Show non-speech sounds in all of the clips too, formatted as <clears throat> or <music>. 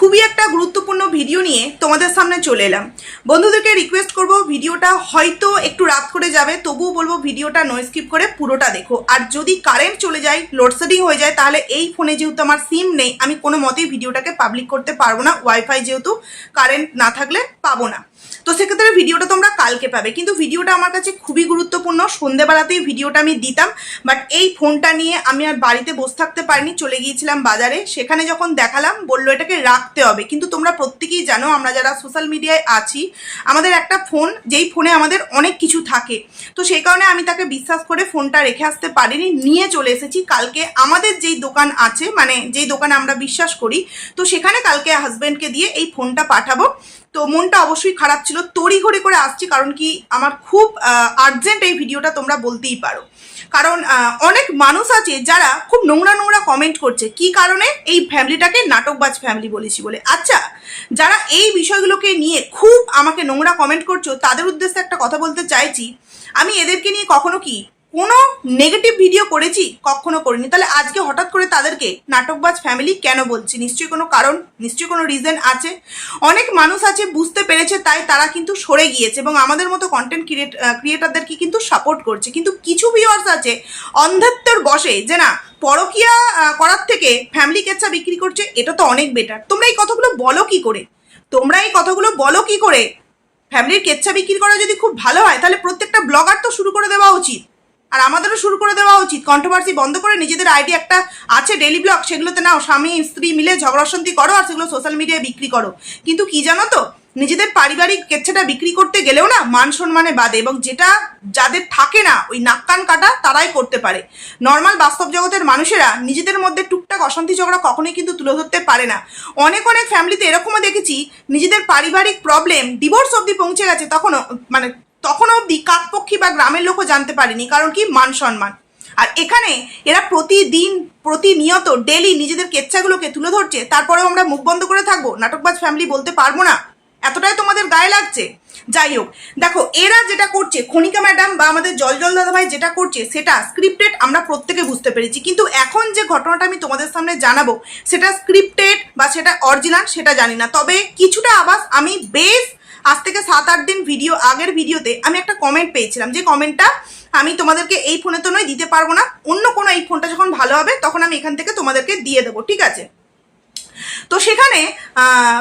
খুবই একটা গুরুত্বপূর্ণ ভিডিও নিয়ে তোমাদের সামনে চলে এলাম। বন্ধুদেরকে রিকোয়েস্ট করব, ভিডিওটা হয়তো একটু রাত করে যাবে, তবুও বলব ভিডিওটা নো স্কিপ করে পুরোটা দেখো। আর যদি কারেন্ট চলে যায় লোডশেডিং হয়ে যায়, তাহলে এই ফোনে যেহেতু আমার সিম নেই, আমি কোনো মতেই ভিডিওটাকে পাবলিক করতে পারব না ওয়াইফাই যেহেতু কারেন্ট না থাকলে পাবো না। তো সেক্ষেত্রে ভিডিওটা তোমরা কালকে পাবে। কিন্তু ভিডিওটা আমার কাছে খুবই গুরুত্বপূর্ণ। সন্ধেবেলাতেই ভিডিওটা আমি দিতাম বাট এই ফোনটা নিয়ে আমি আর বাড়িতে বসে থাকতে পারিনি, চলে গিয়েছিলাম বাজারে। সেখানে যখন দেখালাম, বলল এটাকে রাখতে হবে। কিন্তু তোমরা প্রত্যেকেই জানো, আমরা যারা সোশ্যাল মিডিয়ায় আছি, আমাদের একটা ফোন, যেই ফোনে আমাদের অনেক কিছু থাকে। তো সেই কারণে আমি তাকে বিশ্বাস করে ফোনটা রেখে আসতে পারিনি, নিয়ে চলে এসেছি। কালকে আমাদের যেই দোকান আছে মানে যেই দোকানে আমরা বিশ্বাস করি, তো সেখানে কালকে হাজব্যান্ডকে দিয়ে এই ফোনটা পাঠাবো। তো মনটা অবশ্যই খারাপ ছিল। তড়িঘড়ি করে আসছি কারণ কি আমার খুব আর্জেন্ট এই ভিডিওটা তোমরা বলতেই পারো। কারণ অনেক মানুষ আছে যারা খুব নোংরা নোংরা কমেন্ট করছে। কি কারণে? এই ফ্যামিলিটাকে নাটকবাজ ফ্যামিলি বলেছি বলে। আচ্ছা যারা এই বিষয়গুলোকে নিয়ে খুব আমাকে নোংরা কমেন্ট করছ, তাদের উদ্দেশ্যে একটা কথা বলতে চাইছি। আমি এদেরকে নিয়ে কখনো কি কোনো নেগেটিভ ভিডিও করেছি, কখনো করিনি। তাহলে আজকে হঠাৎ করে তাদেরকে নাটকবাজ ফ্যামিলি কেন বলছি? নিশ্চয়ই কোনো কারণ, নিশ্চয়ই কোনো রিজন আছে? অনেক মানুষ আছে, বুঝতে পেরেছে, তাই তারা কিন্তু সরে গিয়েছে এবং আমাদের মতো কন্টেন্ট ক্রিয়েট ক্রিয়েটারদেরকে কিন্তু সাপোর্ট করছে। কিন্তু কিছু ভিউয়ার্স আছে, অন্ধত্বর বসে, যে না, পরকিয়া করার থেকে ফ্যামিলি কেচ্ছা বিক্রি করছে, এটা তো অনেক বেটার তোমরা এই কথাগুলো বলো কি করে? তোমরা এই কথাগুলো বলো কি করে? ফ্যামিলির কেচ্ছা বিক্রি করা যদি খুব ভালো হয়, তাহলে প্রত্যেকটা ব্লগার তো শুরু করে দেওয়া উচিত। আর আমাদেরও শুরু করে দেওয়া উচিত। কন্ট্রোভার্সি বন্ধ করে নিজেদের আইডি একটা আছে ডেলি ব্লগ সেগুলোতে নাও, স্বামী, স্ত্রী মিলে ঝগড়া অশান্তি করো আর সেগুলো সোশ্যাল মিডিয়ায় বিক্রি করো। কিন্তু কি জানো তো, নিজেদের পারিবারিক কেচ্ছাটা বিক্রি করতে গেলেও না মান সম্মানে বাদে এবং যেটা যাদের থাকে না, ওই নাক কান কাটা তারাই করতে পারে। নর্মাল বাস্তব জগতের মানুষেরা নিজেদের মধ্যে টুকটাক অশান্তি ঝগড়া কখনোই কিন্তু তুলে ধরতে পারে না। অনেক অনেক ফ্যামিলিতে এরকমও দেখেছি, নিজেদের পারিবারিক প্রবলেম ডিভোর্স অবধি পৌঁছে গেছে তখনও মানে তখন অবধি কাকপক্ষী বা গ্রামের লোকও জানতে পারেনি, কারণ কি? মান সম্মান। আর এখানে এরা প্রতিদিন, প্রতিনিয়ত ডেলি নিজেদের কেচ্ছাগুলোকে তুলে ধরছে, তারপরেও আমরা মুখ বন্ধ করে থাকব, নাটকবাজ ফ্যামিলি বলতে পারব না। এতটাই তোমাদের গায়ে লাগছে? যাই হোক, দেখো, এরা যেটা করছে, খনিকা ম্যাডাম বা আমাদের জল জল দাদাভাই যেটা করছে, সেটা স্ক্রিপ্টেড আমরা প্রত্যেকে বুঝতে পেরেছি। কিন্তু এখন যে ঘটনাটা আমি তোমাদের সামনে জানাব, সেটা স্ক্রিপ্টেড বা সেটা অরিজিনাল সেটা জানি না। তবে কিছুটা আবাস আমি বেশ আজ থেকে সাত, আট দিন ভিডিও আগের ভিডিওতে আমি একটা কমেন্ট পেয়েছিলাম। যে কমেন্টটা আমি তোমাদেরকে এই ফোনে তো নয় দিতে পারব না, অন্য কোনো এই ফোনটা যখন ভালো হবে, তখন আমি এখান থেকে তোমাদেরকে দিয়ে দেবো, ঠিক আছে? তো সেখানে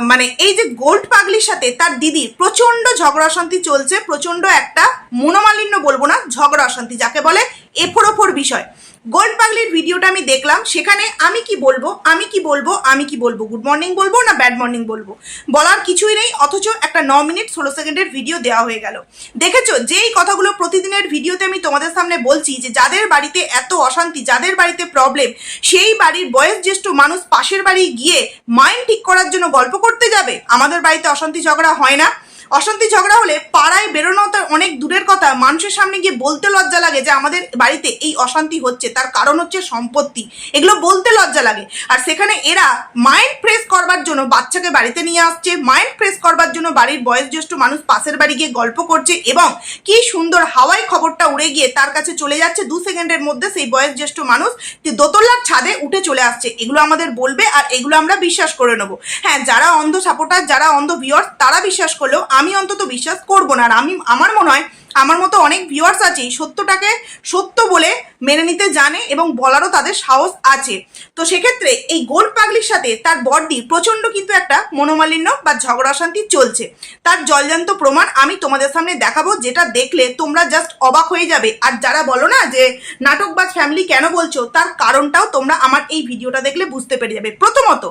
মানে এই যে গোল্ড পাগলির সাথে তার দিদি প্রচণ্ড ঝগড়া অশান্তি চলছে প্রচণ্ড একটা মনোমালিন্য বলব না, ঝগড়া অশান্তি, যাকে বলে এফোর ওফোর বিষয়। গোল্ড পাগলির ভিডিওটা আমি দেখলাম, সেখানে আমি কি বলব, আমি কি বলব, আমি কি বলব গুড মর্নিং বলব না ব্যাড মর্নিং বলব? বলার কিছুই নেই, অথচ একটা ন মিনিট ষোলো সেকেন্ডের ভিডিও দেওয়া হয়ে গেল। দেখেছ, যেই কথাগুলো প্রতিদিনের ভিডিওতে আমি তোমাদের সামনে বলছি, যে যাদের বাড়িতে এত অশান্তি, যাদের বাড়িতে প্রবলেম সেই বাড়ির বয়স জ্যেষ্ঠ মানুষ পাশের বাড়ি গিয়ে মাইন্ড ঠিক করার জন্য গল্প করতে যাবে? আমাদের বাড়িতে অশান্তি ঝগড়া হয় না। অশান্তি ঝগড়া হলে পাড়ায় বেরোনো অনেক দূরের কথা। মানুষের সামনে গিয়ে বলতে লজ্জা লাগে যে আমাদের বাড়িতে এই অশান্তি হচ্ছে। তার কারণ হচ্ছে সম্পত্তি। এগুলো বলতে লজ্জা লাগে। আর সেখানে এরা মাইন্ড ফ্রেশ করবার জন্য বাচ্চাকে বাড়িতে নিয়ে আসছে। মাইন্ড ফ্রেশ করবার জন্য বাড়ির বয়োজ্যেষ্ঠ মানুষ পাশের বাড়ি গিয়ে গল্প করছে এবং কি সুন্দর হাওয়ায় খবরটা উড়ে গিয়ে তার কাছে চলে যাচ্ছে। দু সেকেন্ডের মধ্যে সেই বয়োজ্যেষ্ঠ মানুষ দোতলার ছাদে উঠে চলে আসছে। এগুলো আমাদের বলবে আর এগুলো আমরা বিশ্বাস করে নেব। হ্যাঁ যারা অন্ধ সাপোর্টার যারা অন্ধ ভিউয়ার্স তারা বিশ্বাস করলেও আমি অন্তত বিশ্বাস করব না। আর আমি আমার মনে হয় আমার মতো অনেক ভিউয়ার্স আছে, এই সত্যটাকে সত্য বলে মেনে নিতে জানে এবং বলারও তাদের সাহস আছে। তো সেক্ষেত্রে এই গোল পাগলির সাথে তার বডি প্রচণ্ড কিন্তু একটা মনোমালিন্য বা ঝগড়া শান্তি চলছে। তার জলজান্ত প্রমাণ আমি তোমাদের সামনে দেখাবো, যেটা দেখলে তোমরা জাস্ট অবাক হয়ে যাবে। আর যারা বলো না যে নাটকবাজ ফ্যামিলি কেন বলছো, তার কারণটাও তোমরা আমার এই ভিডিওটা দেখলে বুঝতে পেরে যাবে। প্রথমত,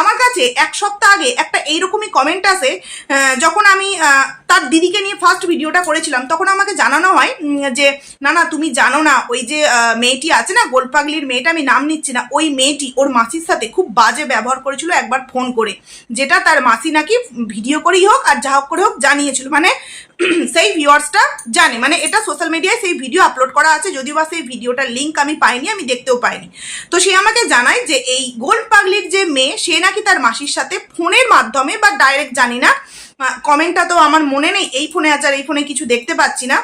আমার কাছে এক সপ্তাহ আগে একটা এইরকমই কমেন্ট আসে যখন আমি তার দিদিকে নিয়ে ফার্স্ট ভিডিওটা করেছিলাম তখন আমাকে জানানো হয় যে, না না, তুমি জানো না, ওই যে মেয়েটি আছে না, গোলপাগলির মেয়েটা, আমি নাম নিচ্ছি না, ওই মেয়েটি ওর মাসির সাথে খুব বাজে ব্যবহার করেছিল একবার ফোন করে। যেটা তার মাসি নাকি ভিডিও করেই হোক আর যা হোক করে হোক জানিয়েছিল। মানে <clears throat> সেই ভিউয়ার্সটা জানে। মানে এটা সোশ্যাল মিডিয়ায় সেই ভিডিও আপলোড করা আছে, যদিও বা সেই ভিডিওটার লিঙ্ক আমি পাইনি, আমি দেখতেও পাইনি। তো সে আমাকে জানায় যে এই গোল্ড পাগলির যে মেয়ে, সে নাকি তার মাসির সাথে ফোনের মাধ্যমে বা ডাইরেক্ট জানি না কমেন্টটা তো আমার মনে নেই, এই ফোনে আছে আর এই ফোনে কিছু দেখতে পাচ্ছি না।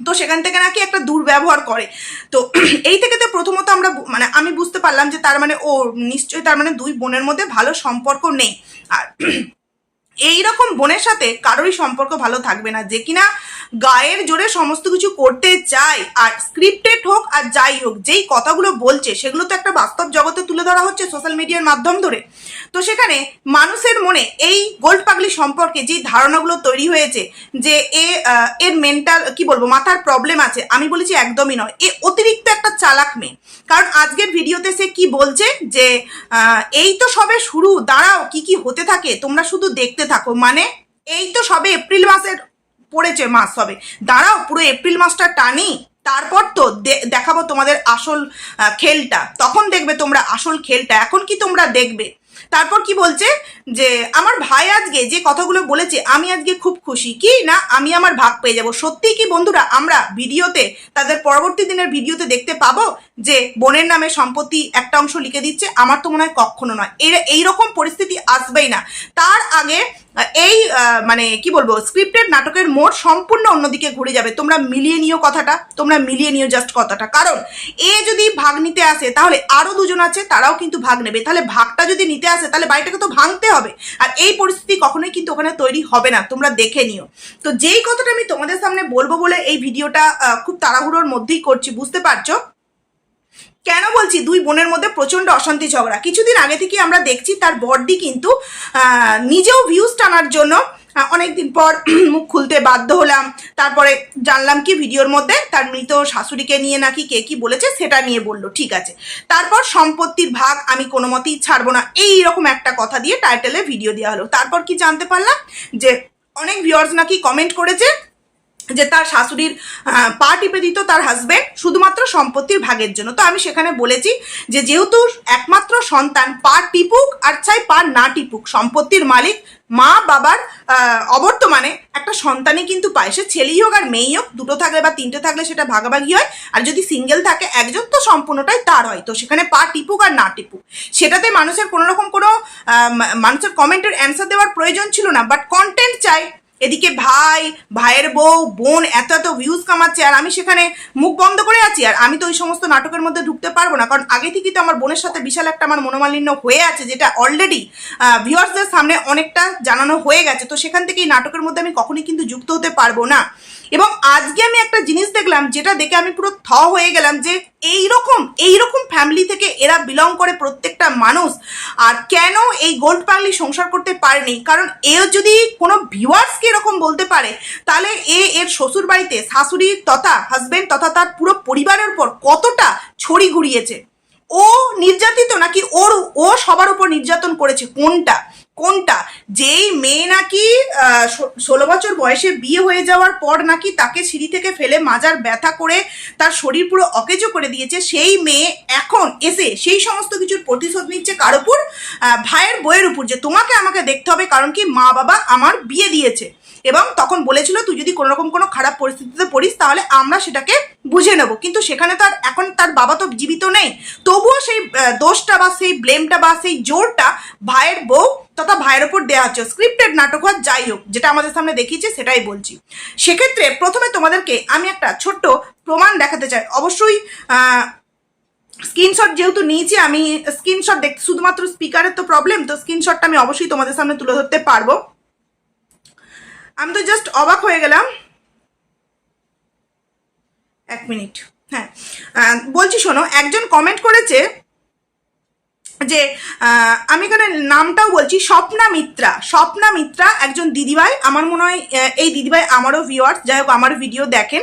তো সেখান থেকে নাকি একটা দুর্ব্যবহার করে। তো <clears throat> এই থেকে তো প্রথমত আমরা মানে আমি বুঝতে পারলাম যে তার মানে ও নিশ্চয়ই তার মানে দুই বোনের মধ্যে ভালো সম্পর্ক নেই। আর <clears throat> এই রকম বোনের সাথে কারোরই সম্পর্ক ভালো থাকবে না, যে কিনা গায়ের জোরে সমস্ত কিছু করতে চায়, আর স্ক্রিপ্টেড হোক আর যাই হোক, যেই কথাগুলো বলছে, সেগুলো তো একটা বাস্তব জগতে তুলে ধরা হচ্ছে সোশ্যাল মিডিয়ার মাধ্যম ধরে। তো সেখানে মানুষের মনে এই গোল্ড পাগলি সম্পর্কে যে ধারণাগুলো তৈরি হয়েছে, যে এ এর মেন্টাল কি বলব, মাথার প্রবলেম আছে, আমি বলেছি একদমই নয়। এ অতিরিক্ত একটা চালাক মেয়ে। কারণ আজকের ভিডিওতে সে কি বলছে, যে এই তো সবে শুরু, দাঁড়াও, কি কি হতে থাকে, তোমরা শুধু দেখতে থাকো। মানে এই তো সবে এপ্রিল মাসের পড়েছে মাস হবে দাঁড়াও, পুরো এপ্রিল মাসটা টানি, তারপর তো দেখাবো তোমাদের আসল খেলটা। তখন দেখবে তোমরা আসল খেলটা। এখন কি তোমরা দেখবে? তারপর কি বলছে? যে, আমার ভাই আজকে যে কথাগুলো বলেছে, আমি আজকে খুব খুশি। কি? না, আমি আমার ভাগ পেয়ে যাব। সত্যি কি বন্ধুরা, আমরা ভিডিওতে, তাদের পরবর্তী দিনের ভিডিওতে দেখতে পাবো যে, বোনের নামে সম্পত্তি একটা অংশ লিখে দিচ্ছে। আমার তো মনে হয় কখনো নয়। এই এইরকম পরিস্থিতি আসবেই না। তার আগে এই মানে কি বলব স্ক্রিপ্টেড নাটকের মোড় সম্পূর্ণ অন্যদিকে ঘুরে যাবে। তোমরা মিলিয়ে নিও কথাটা, তোমরা মিলিয়ে নিও জাস্ট কথাটা। কারণ, এ যদি ভাগ নিতে আসে, তাহলে আরও দুজন আছে, তারাও কিন্তু ভাগ নেবে। তাহলে ভাগটা যদি নিতে আসে, তাহলে বাড়িটাকে তো ভাঙতে হবে। আর এই পরিস্থিতি কখনোই কিন্তু ওখানে তৈরি হবে না, তোমরা দেখে নিও। তো যেই কথাটা আমি তোমাদের সামনে বলব বলে এই ভিডিওটা খুব তাড়াহুড়োর মধ্যেই করছি, বুঝতে পারছ? কেন বলছি? দুই বোনের মধ্যে প্রচণ্ড অশান্তি ঝগড়া। কিছুদিন আগে থেকে আমরা দেখছি তার বডি কিন্তু নিজেও ভিউজ টানার জন্য অনেকদিন পর <clears throat> মুখ খুলতে বাধ্য হলাম। তারপরে জানলাম কি ভিডিওর মধ্যে তার মৃত শাশুড়িকে নিয়ে নাকি কে কি বলেছে সেটা নিয়ে বলল, ঠিক আছে। তারপর সম্পত্তির ভাগ আমি কোনো মতেই ছাড়বো না এই রকম একটা কথা দিয়ে টাইটেলে ভিডিও দেওয়া হলো। তারপর কি জানতে পারলাম? যে অনেক ভিউয়ার্স নাকি কমেন্ট করেছে যে তার শাশুড়ির পা টিপে দিত তার হাজবেন্ড শুধুমাত্র সম্পত্তির ভাগের জন্য। তো আমি সেখানে বলেছি যে যেহেতু একমাত্র সন্তান পা টিপুক আর চাই পা না টিপুক, সম্পত্তির মালিক মা বাবার অবর্তমানে একটা সন্তানই কিন্তু পায়। সে ছেলেই হোক আর মেয়েই হোক, দুটো থাকলে বা তিনটে থাকলে সেটা ভাগাভাগি হয়। আর যদি সিঙ্গেল থাকে, একজন তো সম্পূর্ণটাই তার হয়। তো সেখানে পা টিপুক আর না টিপুক। সেটাতে মানুষের কোনোরকম কোনো মানুষের কমেন্টের অ্যান্সার দেওয়ার প্রয়োজন ছিল না বাট কন্টেন্ট চাই। এদিকে ভাই, ভাইয়ের বউ, বোন, এত এত ভিউজ কামাচ্ছে, আর আমি সেখানে মুখ বন্ধ করে আছি, আর আমি তো ওই সমস্ত নাটকের মধ্যে ঢুকতে পারব না, কারণ আগে থেকেই তো আমার বোনের সাথে বিশাল একটা আমার মনোমালিন্য হয়ে আছে, যেটা অলরেডি ভিউয়ার্সদের সামনে অনেকটা জানানো হয়ে গেছে, তো সেখান থেকে এই নাটকের মধ্যে আমি কখনোই কিন্তু যুক্ত হতে পারব না। এবং আজকে আমি একটা জিনিস দেখলাম, যেটা দেখে আমি পুরো থ হয়ে গেলাম যে এই রকম এই রকম ফ্যামিলি থেকে এরা বিলং করে প্রত্যেকটা মানুষ। আর কেন এই গোল্ড পাগলি সংসার করতে পারেনি? কারণ এ যদি কোনো ভিউয়ার্সকে এরকম বলতে পারে, তাহলে এ এর শ্বশুর বাড়িতে শাশুড়ি তথা হাজব্যান্ড তথা তার পুরো পরিবারের উপর কতটা ছড়ি ঘুরিয়েছে? ও নির্যাতিত নাকি ওর, ও সবার উপর নির্যাতন করেছে? কোনটা? কোনটা? যেই মেয়ে নাকি ষোলো বছর বয়সে বিয়ে হয়ে যাওয়ার পর নাকি তাকে সিঁড়ি থেকে ফেলে মাজার ব্যথা করে তার শরীর পুরো অকেজো করে দিয়েছে, সেই মেয়ে এখন এসে সেই সমস্ত কিছুর প্রতিশোধ নিচ্ছে কার উপর? ভাইয়ের বইয়ের উপর, যে তোমাকে আমাকে দেখতে হবে কারণ কি মা বাবা আমার বিয়ে দিয়েছে। এবং তখন বলেছিল, তুই যদি কোনো রকম কোনো খারাপ পরিস্থিতিতে পড়িস, তাহলে আমরা সেটাকে বুঝে নেব। কিন্তু সেখানে তো আর এখন তার বাবা তো জীবিত নেই। তবুও সেই দোষটা বা সেই ব্লেমটা বা সেই জোরটা ভাইয়ের বউ তথা ভাইয়ের ওপর দেওয়া হচ্ছে। স্ক্রিপ্টেড নাটক হোক, যাই হোক, যেটা আমাদের সামনে দেখিয়েছে, সেটাই বলছি। সেক্ষেত্রে প্রথমে তোমাদেরকে আমি একটা ছোট্ট প্রমাণ দেখাতে চাই। অবশ্যই স্ক্রিনশট যেহেতু নিয়েছি, আমি স্ক্রিনশট দেখতে শুধুমাত্র স্পিকারের তো প্রবলেম তো স্ক্রিনশটটা আমি অবশ্যই তোমাদের সামনে তুলে ধরতে পারব। আমি তো জাস্ট অবাক হয়ে গেলাম। এক মিনিট হ্যাঁ। বলছি শোনো একজন কমেন্ট করেছে যে আমি এখানে নামটাও বলছি, স্বপ্না মিত্রা। স্বপ্না মিত্রা একজন দিদিভাই। আমার মনে হয় এই দিদিভাই আমারও ভিউয়ার্স যাই হোক, আমার ভিডিও দেখেন।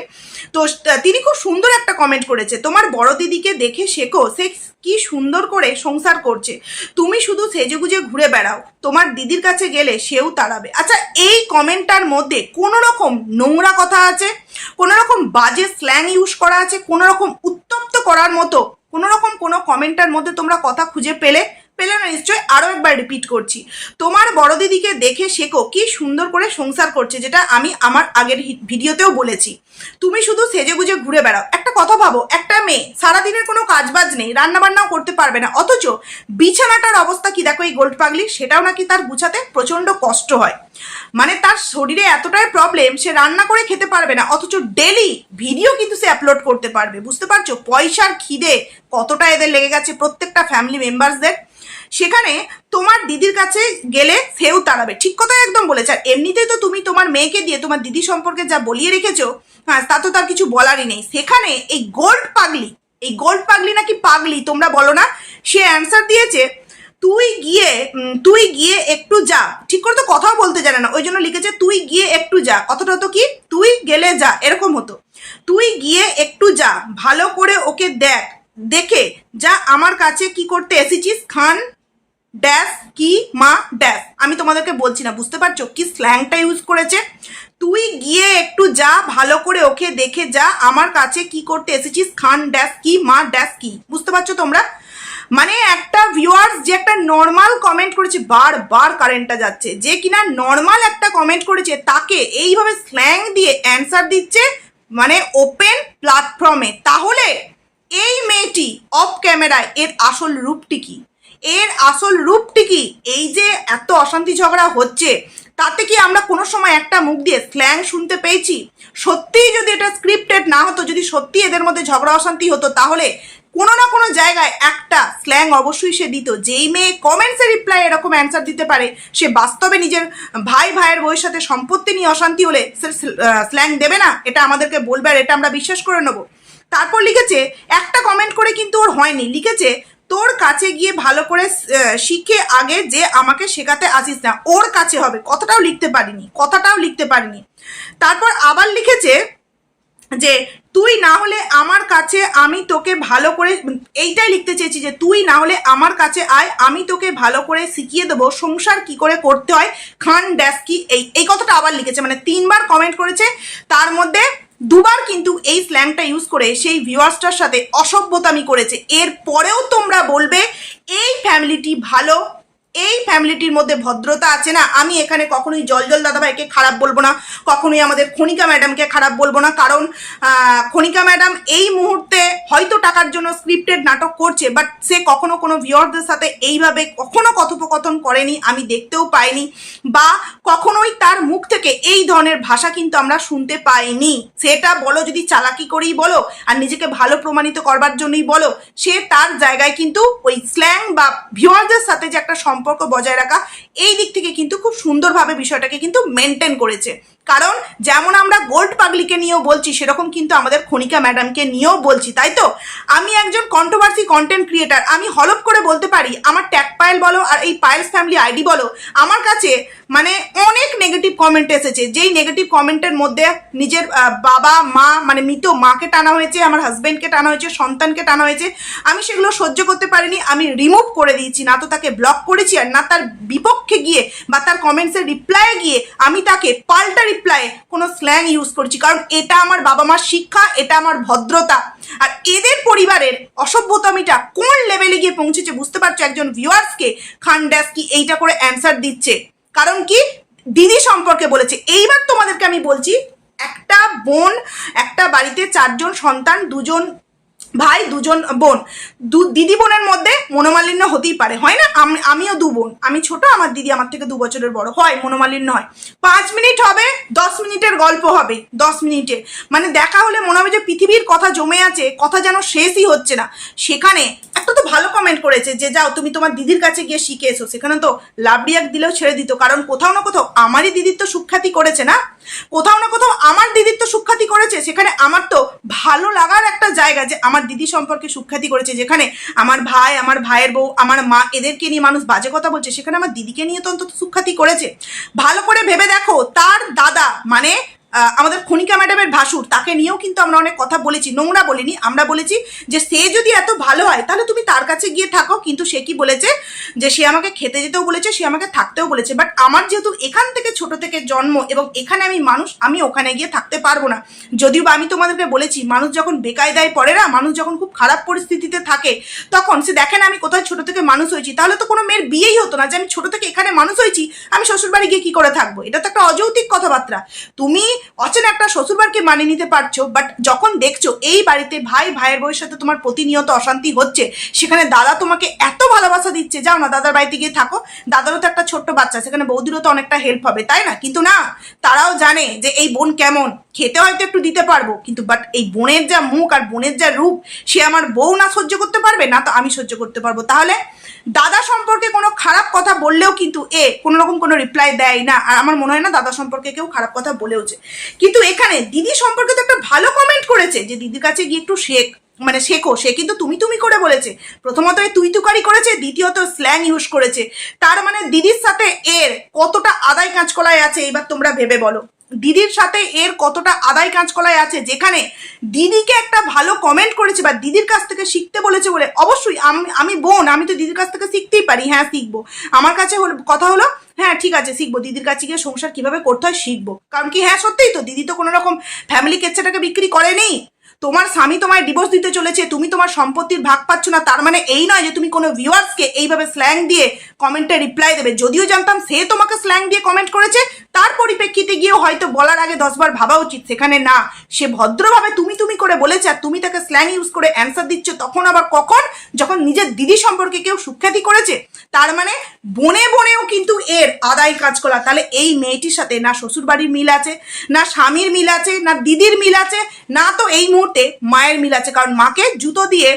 তো, তিনি খুব সুন্দর একটা কমেন্ট করেছে। তোমার বড় দিদিকে দেখে শেখো, সে কি সুন্দর করে সংসার করছে। তুমি শুধু সেজেগুজে ঘুরে বেড়াও। তোমার দিদির কাছে গেলে সেও তাড়াবে। আচ্ছা এই কমেন্টটার মধ্যে কোনো রকম নোংরা কথা আছে? কোনো রকম বাজে স্ল্যাং ইউজ করা আছে? কোনো রকম উত্তপ্ত করার মতো কোনো রকম কোনো কমেন্টার মধ্যে তোমরা কথা খুঁজে পেলে পেলে না, নিশ্চয়ই আরও একবার রিপিট করছি। তোমার বড় দিদিকে দেখে শেখো কি সুন্দর করে সংসার করছে, যেটা আমি আমার আগের ভিডিওতেও বলেছি। তুমি শুধু সেজে গুজে ঘুরে বেড়াও। একটা কথা ভাবো, একটা মেয়ে সারাদিনের কোনো কাজবাজ নেই রান্না বান্নাও করতে পারবে না। অথচ বিছানাটার অবস্থা কি দেখো এই গোল্ড পাগলি? সেটাও নাকি তার গুছাতে প্রচণ্ড কষ্ট হয়। মানে তার শরীরে এতটাই প্রবলেম সে রান্না করে খেতে পারবে না। অথচ ডেলি ভিডিও কিন্তু সে আপলোড করতে পারবে। বুঝতে পারছ? পয়সার খিদে কতটা এদের লেগে গেছে প্রত্যেকটা ফ্যামিলি মেম্বার্সদের সেখানে তোমার দিদির কাছে গেলে সেও তাড়াবে। ঠিক কথাই একদম বলেছে। আর এমনিতেই তো তুমি তোমার মেয়েকে দিয়ে তোমার দিদি সম্পর্কে যা বলিয়ে রেখেছো হ্যাঁ তা তো তার কিছু বলারই নেই। সেখানে এই গোল্ড পাগলি, এই গোল্ড পাগলি নাকি পাগলি, তোমরা বলো না, সে অ্যান্সার দিয়েছে, তুই গিয়ে তুই গিয়ে একটু যা। ঠিক করে তো কথাও বলতে জানে না। ওই জন্য লিখেছে, তুই গিয়ে একটু যা। কথাটা হতো কি, তুই গেলে যা। এরকম হতো। তুই গিয়ে একটু যা, ভালো করে ওকে দেখ, দেখে যা আমার কাছে কি করতে এসেছিস, খান। ড্যাশ কি মা ড্যাশ। আমি তোমাদেরকে বলছি না, বুঝতে পারছ? কি স্ল্যাংটা ইউজ করেছে? তুই গিয়ে একটু যা, ভালো করে ওকে দেখে যা, আমার কাছে কি করতে এসেছিস? খান ড্যাশ কি, মা ড্যাশ কি? বুঝতে পারছ তোমরা? মানে একটা ভিউয়ার্স যে একটা নর্মাল কমেন্ট করেছে বারবার কারেন্টটা যাচ্ছে। যে কিনা নর্মাল একটা কমেন্ট করেছে, তাকে এইভাবে স্ল্যাং দিয়ে অ্যান্সার দিচ্ছে মানে ওপেন প্ল্যাটফর্মে তাহলে এই মেয়েটি অফ ক্যামেরায় এর আসল রূপটি কি? এর আসল রূপটি কি? এই যে এত অশান্তি ঝগড়া হচ্ছে, তাতে কি আমরা কোনো সময় একটা মুখ দিয়ে স্ল্যাং শুনতে পেয়েছি? সত্যিই যদি এটা স্ক্রিপ্টেড না হতো, যদি সত্যি এদের মধ্যে ঝগড়া অশান্তি হতো, তাহলে কোনো না কোনো জায়গায় একটা স্ল্যাং অবশ্যই সে দিত। যেই মেয়ে কমেন্টসে রিপ্লাই এরকম অ্যান্সার দিতে পারে, সে বাস্তবে নিজের ভাই ভাইয়ের বউয়ের সাথে সম্পত্তি নিয়ে অশান্তি হলে সে স্ল্যাং দেবে না? এটা আমাদেরকে বলবে আর এটা আমরা বিশ্বাস করে নেব। তারপর লিখেছে, একটা কমেন্ট করে কিন্তু ওর হয়নি। লিখেছে তোর কাছে গিয়ে ভালো করে শিখে আগে যে আমাকে শেখাতে আসিস না, ওর কাছে হবে। কথাটাও লিখতে পারিনি, কথাটাও লিখতে পারিনি। তারপর আবার লিখেছে যে, তুই না হলে আমার কাছে আমি তোকে ভালো করে এইটাই লিখতে চেয়েছি যে, তুই না হলে আমার কাছে আয়, আমি তোকে ভালো করে শিখিয়ে দেবো, সংসার কি করে করতে হয়, খান ড্যাস কি। এই এই কথাটা আবার লিখেছে মানে তিনবার কমেন্ট করেছে। তার মধ্যে দুবার কিন্তু এই স্ল্যাংটা ইউজ করে সেই ভিউয়ার্সটার সাথে অসভ্যতামি করেছে। এর পরেও তোমরা বলবে, এই ফ্যামিলিটি ভালো এই ফ্যামিলিটির মধ্যে ভদ্রতা আছে না, আমি এখানে কখনোই জল জল দাদাভাইকে খারাপ বলব না, কখনোই আমাদের খনিকা ম্যাডামকে খারাপ বলব না, কারণ খনিকা ম্যাডাম এই মুহূর্তে হয়তো টাকার জন্য স্ক্রিপ্টেড নাটক করছে বাট সে কখনো কোনো ভিউয়ারদের সাথে এইভাবে কখনো কথোপকথন করেনি, আমি দেখতেও পাইনি, বা কখনোই তার মুখ থেকে এই ধরনের ভাষা কিন্তু আমরা শুনতে পাইনি। সেটা বলো, যদি চালাকি করেই বলো, আর নিজেকে ভালো প্রমাণিত করবার জন্যই বলো, সে তার জায়গায় কিন্তু ওই স্ল্যাং বা ভিউয়ারদের সাথে যে একটা সম্পর্ক বজায় রাখা এই দিক থেকে কিন্তু খুব সুন্দরভাবে বিষয়টাকে কিন্তু মেনটেন করেছে। কারণ যেমন আমরা গোল্ড পাগলিকে নিয়েও বলছি, সেরকম কিন্তু আমাদের খনিকা ম্যাডামকে নিয়েও বলছি, তাই তো? আমি একজন কন্ট্রোভার্সি কন্টেন্ট ক্রিয়েটার আমি হলপ করে বলতে পারি, আমার ট্যাগ পায়েল বলো আর এই পায়েলস ফ্যামিলি আইডি বলো, আমার কাছে মানে অনেক নেগেটিভ কমেন্ট এসেছে, যেই নেগেটিভ কমেন্টের মধ্যে নিজের বাবা, মা মানে মৃত মাকে টানা হয়েছে, আমার হাজব্যান্ডকে টানা হয়েছে, সন্তানকে টানা হয়েছে, আমি সেগুলো সহ্য করতে পারিনি, আমি রিমুভ করে দিয়েছি, না তো তাকে ব্লক করেছি আর না তার বিপক্ষে গিয়ে বা তার কমেন্টসের রিপ্লাইয়ে গিয়ে আমি তাকে পাল্টা রিপ্লাইয়ে কোনো স্ল্যাং ইউজ করছি। কারণ এটা আমার বাবা মার শিক্ষা, এটা আমার ভদ্রতা। আর এদের পরিবারের অসভ্যতামিটা কোন লেভেলে গিয়ে পৌঁছেছে বুঝতে পারছ? একজন ভিউয়ার্সকে খান ড্যাস কি এইটা করে অ্যান্সার দিচ্ছে। কারণ কি? দিদি সম্পর্কে বলেছে। এইবার তোমাদেরকে আমি বলছি, একটা বোন, একটা বাড়িতে চারজন সন্তান, দুজন ভাই, দুজন বোন। দু, দিদি বোনের মধ্যে মনোমালিন্য হতেই পারে, হয় না? আমিও দু বোন। আমি ছোট, আমার দিদি আমার থেকে দু বছরের বড়। হয়, মনোমালিন্য হয়। পাঁচ মিনিট হবে, দশ মিনিটের গল্প হবে, দশ মিনিটে। মানে দেখা হলে মনে হবে যে পৃথিবীর কথা জমে আছে, কথা যেন শেষই হচ্ছে না। সেখানে একটা তো ভালো কমেন্ট করেছে যে, যাও, তুমি তোমার দিদির কাছে গিয়ে শিখে এসো। সেখানে তো লাভ রিয়াক দিলেও ছেড়ে দিত, কারণ কোথাও না কোথাও আমারই দিদির তো সুখ্যাতি করেছে না? কোথাও না কোথাও আমার দিদির তো সুখ্যাতি করেছে, সেখানে আমার তো ভালো লাগার একটা জায়গা যে, আমার দিদি সম্পর্কে সুখ্যাতি করেছে, যেখানে আমার ভাই, আমার ভাইয়ের বউ, আমার মা এদেরকে নিয়ে মানুষ বাজে কথা বলছে, সেখানে আমার দিদিকে নিয়ে তো অন্তত সুখ্যাতি করেছে। ভালো করে ভেবে দেখো, তার দাদা মানে আমাদের খনিকা ম্যাডামের ভাসুর, তাকে নিয়েও কিন্তু আমরা অনেক কথা বলেছি, নোংরা বলিনি, আমরা বলেছি যে সে যদি এত ভালো হয়, তাহলে তুমি তার কাছে গিয়ে থাকো, কিন্তু সে কি বলেছে? যে সে আমাকে খেতে যেতেও বলেছে, সে আমাকে থাকতেও বলেছে বাট আমার যেহেতু এখান থেকে ছোট থেকে জন্ম এবং এখানে আমি মানুষ, আমি ওখানে গিয়ে থাকতে পারব না। যদিও বা আমি তোমাদেরকে বলেছি, মানুষ যখন বেকায়দায় পড়ে না, মানুষ যখন খুব খারাপ পরিস্থিতিতে থাকে, তখন সে দেখে না আমি কোথায় ছোট থেকে মানুষ হয়েছি, তাহলে তো কোনো মেয়ের বিয়েই হতো না যে আমি ছোট থেকে এখানে মানুষ হয়েছি, আমি শ্বশুরবাড়ি গিয়ে কি করে থাকব? এটা তো একটা অযৌক্তিক কথাবার্তা। তুমি অচেনা একটা শ্বশুরবাড়িকে মানিয়ে নিতে পারছ বাট যখন দেখছ এই বাড়িতে ভাই, ভাইয়ের বউয়ের সাথে তোমার প্রতিনিয়ত অশান্তি হচ্ছে, সেখানে দাদা তোমাকে এত ভালোবাসা দিচ্ছে, যাও না দাদার বাড়িতে গিয়ে থাকো, দাদারও তো একটা ছোট্ট বাচ্চা, সেখানে বৌদিরও তো অনেকটা হেল্প হবে, তাই না? কিন্তু না, তারাও জানে যে এই বোন কেমন, খেতে হয়তো একটু দিতে পারব, কিন্তু বাট এই বোনের যা মুখ আর বোনের যা রূপ, সে আমার বউ না সহ্য করতে পারবে? না তো আমি সহ্য করতে পারব। তাহলে দাদা সম্পর্কে কোনো খারাপ কথা বললেও কিন্তু এ কোনো রকম কোনো রিপ্লাই দেয় না, আর আমার মনে হয় না দাদা সম্পর্কে কেউ খারাপ কথা বলেওছে। কিন্তু এখানে দিদি সম্পর্কে তো একটা ভালো কমেন্ট করেছে যে দিদির কাছে গিয়ে একটু শেখ মানে শেখো, সে কিন্তু তুমি তুমি করে বলেছে। প্রথমত তুই তুকারি করেছে, দ্বিতীয়ত স্ল্যাং ইউজ করেছে। তার মানে দিদির সাথে এর কতটা আদায় কাঁচকলায় আছে, এবার তোমরা ভেবে বলো। দিদির সাথে এর কতটা আদায় কাঁচকলায় আছে, যেখানে দিদিকে একটা ভালো কমেন্ট করেছে বা দিদির কাছ থেকে শিখতে বলেছে বলে অবশ্যই আমি আমি বোন, আমি তো দিদির কাছ থেকে শিখতেই পারি হ্যাঁ শিখব। আমার কাছে হলো, কথা হলো হ্যাঁ ঠিক আছে, শিখব। দিদির কাছে গিয়ে সংসার কীভাবে করতে হয়, শিখব। কারণ কি হ্যাঁ সত্যিই তো, দিদি তো কোনো রকম ফ্যামিলি কেচ্ছাটাকে বিক্রি করেনি। তোমার স্বামী তোমায় ডিভোর্স দিতে চলেছে, তুমি তোমার সম্পত্তির ভাগ পাচ্ছ না, তার মানে এই নয় যে তুমি কোনো ভিউয়ার্সকে এইভাবে স্ল্যাং দিয়ে কমেন্টে রিপ্লাই দেবে। যদিও জানতাম সে তোমাকে স্ল্যাং দিয়ে কমেন্ট করেছে, তার পরিপ্রেক্ষিতে গিয়েও হয়তো বলার আগে দশবার ভাবা উচিত, সেখানে না। সে ভদ্রভাবে তুমি তুমি করে বলেছে আর তুমি তাকে স্ল্যাং ইউজ করে অ্যান্সার দিচ্ছ, তখন আবার কখন? যখন নিজের দিদি সম্পর্কে কেউ সুখ্যাতি করেছে, তার মানে বনে বনেও কিন্তু এর আদায় কাজ করা তাহলে এই মেয়েটির সাথে না শ্বশুরবাড়ির মিল আছে, না স্বামীর মিল আছে, না দিদির মিল আছে, না তো এই মুহূর্তে মায়ের মিল আছে। কারণ মাকে জুতো দিয়ে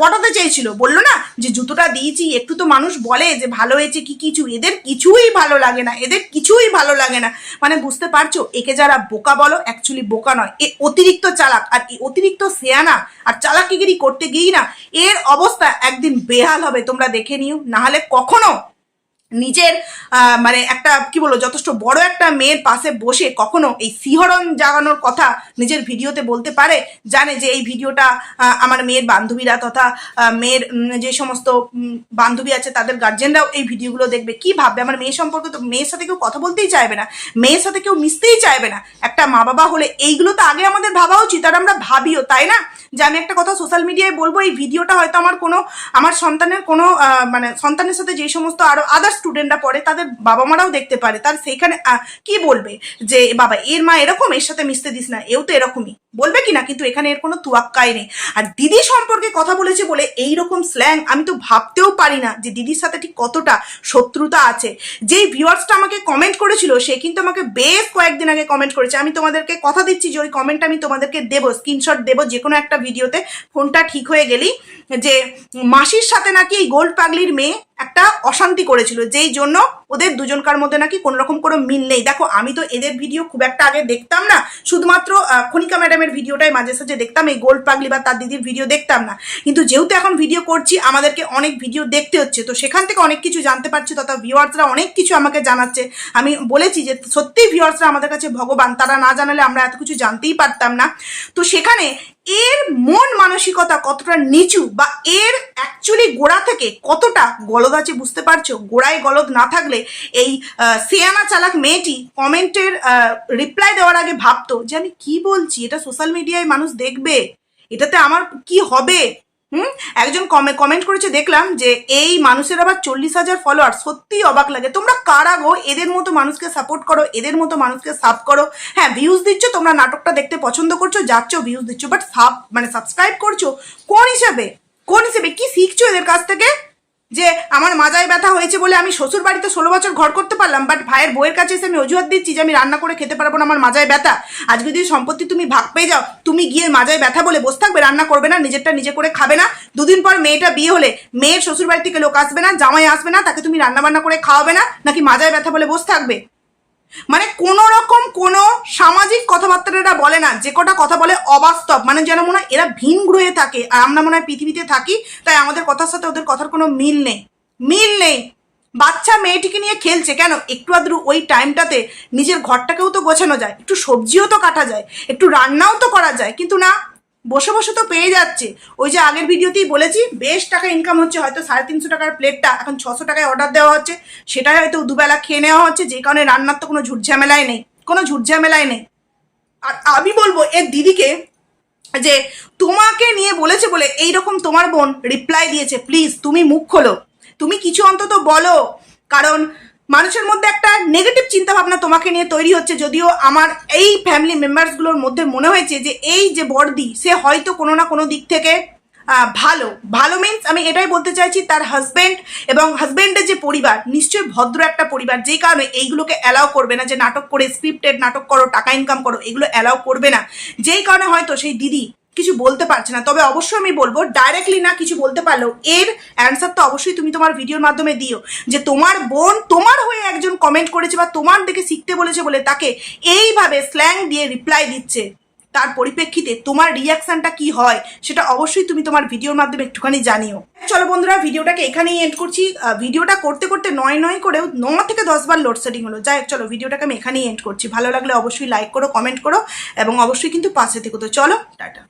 পটাতে চেয়েছিল। বলল না যে, জুতোটা দিয়েছি, একটু তো মানুষ বলে যে, ভালো হয়েছে কি কিছু? এদের কিছুই ভালো লাগে না, এদের কিছুই ভালো লাগে না। মানে বুঝতে পারছ? একে যারা বোকা বলো অ্যাকচুয়ালি বোকা নয়। এ অতিরিক্ত চালাক, আর এই অতিরিক্ত সেয়ানা, আর চালাকিগিরি করতে গিয়েই না, এর অবস্থা একদিন বেহাল হবে, তোমরা দেখে নিও। নাহলে কখনো নিজের মানে একটা, কি বলব, যথেষ্ট বড় একটা মেয়ের পাশে বসে কখনো এই শিহরণ জাগানোর কথা নিজের ভিডিওতে বলতে পারে, জানে যে এই ভিডিওটা আমার মেয়ের বান্ধবীরা তথা মেয়ের যে সমস্ত বান্ধবী আছে তাদের গার্জেনরাও এই ভিডিওগুলো দেখবে। কি ভাববে? আমার মেয়ের সম্পর্কে তো, মেয়ের সাথে কেউ কথা বলতেই চাইবে না। মেয়ের সাথে কেউ মিশতেই চাইবে না। একটা মা বাবা হলে এইগুলো তো আগে আমাদের ভাবা উচিত, আর আমরা ভাবিও, তাই না? যে আমি একটা কথা সোশ্যাল মিডিয়ায় বলব, এই ভিডিওটা হয়তো আমার কোনো, আমার সন্তানের কোনো মানে সন্তানের সাথে যে সমস্ত আরও আদার স্টুডেন্টরা পড়ে, তাদের বাবা মারাও দেখতে পারে। তার সেইখানে কি বলবে? যে, বাবা, এর মা এরকম, এর সাথে মিশতে দিস না, এও তো এরকমই। বলবে কি না? কিন্তু এখানে এর কোনো তুয়াক্কাই নেই। আর দিদি সম্পর্কে কথা বলেছে বলে এই রকম স্ল্যাং আমি তো ভাবতেও পারি না যে দিদির সাথে ঠিক কতটা শত্রুতা আছে। যেই ভিউয়ার্সটা আমাকে কমেন্ট করেছিল, সে কিন্তু আমাকে বেশ কয়েকদিন আগে কমেন্ট করেছে। আমি তোমাদেরকে কথা দিচ্ছি যে, ওই কমেন্ট আমি তোমাদেরকে দেবো স্ক্রিনশট দেবো, যে কোনো একটা ভিডিওতে ফোনটা ঠিক হয়ে গেলেই যে, মাসির সাথে নাকি এই গোল্ড পাগলির মেয়ে একটা অশান্তি করেছিল, যেই জন্য ওদের দুজনকার মধ্যে নাকি কোনো রকম কোনো মিল নেই। দেখো, আমি তো এদের ভিডিও খুব একটা আগে দেখতাম না, শুধুমাত্র খনিকা ম্যাডামের ভিডিওটাই মাঝে সাঝে দেখতাম, এই গোল্ড পাগলি বা তার দিদির ভিডিও দেখতাম না। কিন্তু যেহেতু এখন ভিডিও করছি, আমাদেরকে অনেক ভিডিও দেখতে হচ্ছে, তো সেখান থেকে অনেক কিছু জানতে পারছি, তথা ভিউয়ার্সরা অনেক কিছু আমাকে জানাচ্ছে। আমি বলেছি যে, সত্যিই ভিউয়ার্সরা আমাদের কাছে ভগবান, তারা না জানালে আমরা এত কিছু জানতেই পারতাম না। তো সেখানে এর মন মানসিকতা কতটা নিচু বা এর অ্যাকচুয়ালি গোড়া থেকে কতটা গলদ আছে বুঝতে পারছ? গোড়ায় গলদ না থাকলে এই সিয়ানা চালাক মেয়েটি কমেন্টের রিপ্লাই দেওয়ার আগে ভাবতো যে আমি কি বলছি? এটা সোশ্যাল মিডিয়ায় মানুষ দেখবে। এটাতে আমার কি হবে? হুম? একজন কমে কমেন্ট করেছে, দেখলাম যে এই মানুষের আবার চল্লিশ হাজার ফলোয়ার সত্যিই অবাক লাগে। তোমরা কারা গো? এদের মতো মানুষকে সাপোর্ট করো, এদের মতো মানুষকে সাব করো। হ্যাঁ ভিউজ দিচ্ছ, তোমরা নাটকটা দেখতে পছন্দ করছ, যাচ্ছ ভিউজ দিচ্ছ বাট সাব মানে সাবস্ক্রাইব করছ, কোন হিসাবে? কোন হিসেবে? কি শিখছো এদের কাছ থেকে? যে আমার মাজায় ব্যথা হয়েছে বলে আমি শ্বশুর বাড়িতে ষোলো বছর ঘর করতে পারলাম বাট ভাইয়ের বইয়ের কাছে এসে আমি অজুহাত দিচ্ছি যে আমি রান্না করে খেতে পারব না, আমার মাজায় ব্যথা। আজকে যদি সম্পত্তি তুমি ভাগ পেয়ে যাও, তুমি গিয়ে মাজায় ব্যথা বলে বসে থাকবে, রান্না করবে না, নিজেরটা নিজে করে খাবে না। দুদিন পর মেয়েটা বিয়ে হলে, মেয়ের শ্বশুর বাড়ি থেকে লোক আসবে না, জামাই আসবে না, তাকে তুমি রান্না বান্না করে খাওয়াবে না, নাকি মাজায় ব্যথা বলে বসে থাকবে? মানে কোন রকম কোন সামাজিক কথাবার্তা এরা বলে না, যে কটা কথা বলে অবাস্তব। মানে যেন মনে হয় এরা ভিন গ্রহে থাকে, আর আমরা মনে হয় পৃথিবীতে থাকি, তাই আমাদের কথার সাথে ওদের কথার কোনো মিল নেই। মিল নেই। বাচ্চা মেয়েটিকে নিয়ে খেলছে কেন? একটু আদ্রু ওই টাইমটাতে নিজের ঘরটাকেও তো গোছানো যায়, একটু সবজিও তো কাটা যায়, একটু রান্নাও তো করা যায়, কিন্তু না বসে বসে তো পেয়ে যাচ্ছে। ওই যে আগের ভিডিওতেই বলেছি, বেশ টাকা ইনকাম হচ্ছে, হয়তো সাড়ে তিনশো টাকার প্লেটটা এখন ছশো টাকায় অর্ডার দেওয়া হচ্ছে। সেটাই হয়তো দুবেলা খেয়ে নেওয়া হচ্ছে যে কারণে রান্নার তো কোনো ঝুট ঝামেলাই নেই, কোনো ঝুট ঝামেলাই নেই। আর আমি বলব, এর দিদিকে যে তোমাকে নিয়ে বলেছে বলে এই রকম তোমার বোন রিপ্লাই দিয়েছে প্লিজ তুমি মুখ খোলো। তুমি কিছু অন্তত বলো, কারণ মানুষের মধ্যে একটা নেগেটিভ চিন্তা ভাবনা তোমাকে নিয়ে তৈরি হচ্ছে, যদিও আমার এই ফ্যামিলি মেম্বার্সগুলোর মধ্যে মনে হয়েছে যে এই যে বর্দি সে হয়তো কোনো না কোনো দিক থেকে ভালো। ভালো মিন্স আমি এটাই বলতে চাইছি, তার হাজব্যান্ড এবং হাজব্যান্ডের যে পরিবার, নিশ্চয়ই ভদ্র একটা পরিবার, যেই কারণে এইগুলোকে অ্যালাউ করবে না যে নাটক করে স্ক্রিপ্টেড নাটক করো, টাকা ইনকাম করো, এগুলো অ্যালাউ করবে না। যেই কারণে হয়তো সেই দিদি কিছু বলতে পারছে না। তবে অবশ্যই আমি বলব ডাইরেক্টলি না কিছু বলতে পারলেও এর অ্যান্সার তো অবশ্যই তুমি তোমার ভিডিওর মাধ্যমে দিও। যে তোমার বোন তোমার হয়ে একজন কমেন্ট করেছে বা তোমার দেখে শিখতে বলেছে বলে তাকে এইভাবে স্ল্যাং দিয়ে রিপ্লাই দিচ্ছে। তার পরিপ্রেক্ষিতে তোমার রিয়াকশনটা কি হয়, সেটা অবশ্যই তুমি তোমার ভিডিওর মাধ্যমে একটুখানি জানিও। চলো বন্ধুরা ভিডিওটাকে এখানেই এন্ড করছি। ভিডিওটা করতে করতে নয় নয় করেও ন থেকে দশ বার লোডশেডিং হলো। যাই চলো ভিডিওটাকে আমি এখানেই এন্ড করছি। ভালো লাগলে অবশ্যই লাইক করো কমেন্ট করো, এবং অবশ্যই কিন্তু পাশে থেকে। তো চলো, টাটা।